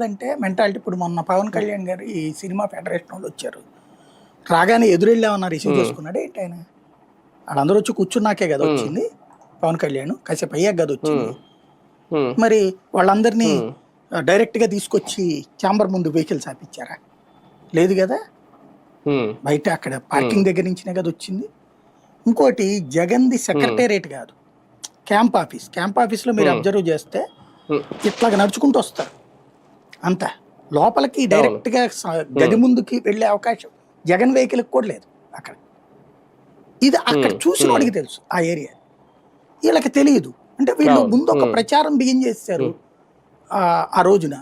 అంటే మెంటాలిటీ ఇప్పుడు మొన్న పవన్ కళ్యాణ్ గారు ఈ సినిమా ఫెడరేషన్ వాళ్ళు వచ్చారు. రాగానే ఎదురెళ్ళామన్నారు రిసీవ్ చేసుకున్నాడు. ఏంటి ఆయన? వాళ్ళందరూ వచ్చి కూర్చున్నాకే కదా వచ్చింది పవన్ కళ్యాణ్. కాసేపు అయ్యాక కదా వచ్చింది. మరి వాళ్ళందరినీ డైరెక్ట్గా తీసుకొచ్చి ఛాంబర్ ముందు వెహికల్స్ ఆపించారా? లేదు కదా? బయట అక్కడ పార్కింగ్ దగ్గర నుంచినే కదా వచ్చింది. ఇంకోటి జగన్ది సెక్రటేరియట్ కాదు. Camp office. క్యాంప్ ఆఫీస్లో మీరు అబ్జర్వ్ చేస్తే ఇట్లాగ నడుచుకుంటూ వస్తారు. అంత. లోపలికి డైరెక్ట్గా స- గది ముందుకి వెళ్ళే అవకాశం జగన్ వెహికల్ కూడా లేదు అక్కడ. ఇది అక్కడ చూసిన వాడికి తెలుసు ఆ ఏరియా. వీళ్ళకి తెలియదు. అంటే వీళ్ళు. ముందు ఒక ప్రచారం బిగిన్ చేశారు ఆ రోజున.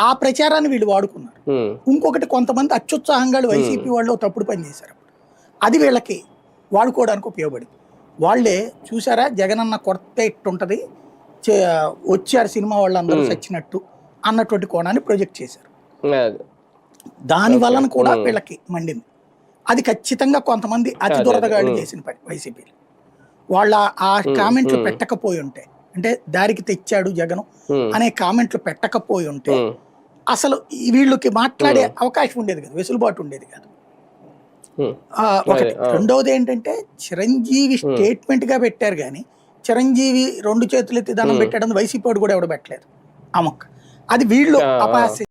ఆ ప్రచారాన్ని వీళ్ళు వాడుకున్నారు. ఇంకొకటి కొంతమంది అత్యుత్సాహంగా వైసీపీ వాళ్ళు తప్పుడు పని చేశారు. అది వీళ్ళకి వాడుకోవడానికి ఉపయోగపడింది. వాళ్ళే చూసారా జగనన్న కొత్త ఇట్టుంటది. చే- వచ్చారు సినిమా వాళ్ళందరూ చచ్చినట్టు అన్నటువంటి కోణాన్ని ప్రొజెక్ట్ చేశారు. దాని వలన కూడా వీళ్ళకి మండింది. అది ఖచ్చితంగా కొంతమంది అతి దురదగాళ్ళు. చేసిన పని వైసీపీ వాళ్ళ ఆ కామెంట్లు పెట్టకపోయి ఉంటే అంటే దారికి తెచ్చాడు జగన్ అనే కామెంట్లు పెట్టకపోయి ఉంటే అసలు వీళ్ళకి మాట్లాడే అవకాశం ఉండేది కదా వెసులుబాటు ఉండేది కాదు. ఒకటి. రెండవది ఏంటంటే చిరంజీవి స్టేట్మెంట్గా పెట్టారు కానీ చిరంజీవి రెండు చేతులు ఎత్తి దండం పెట్టాడని వైసీపీ కూడా ఎవడు పెట్టలేదు? ఆ మొక్క అది వీళ్ళు. అపహాస్యం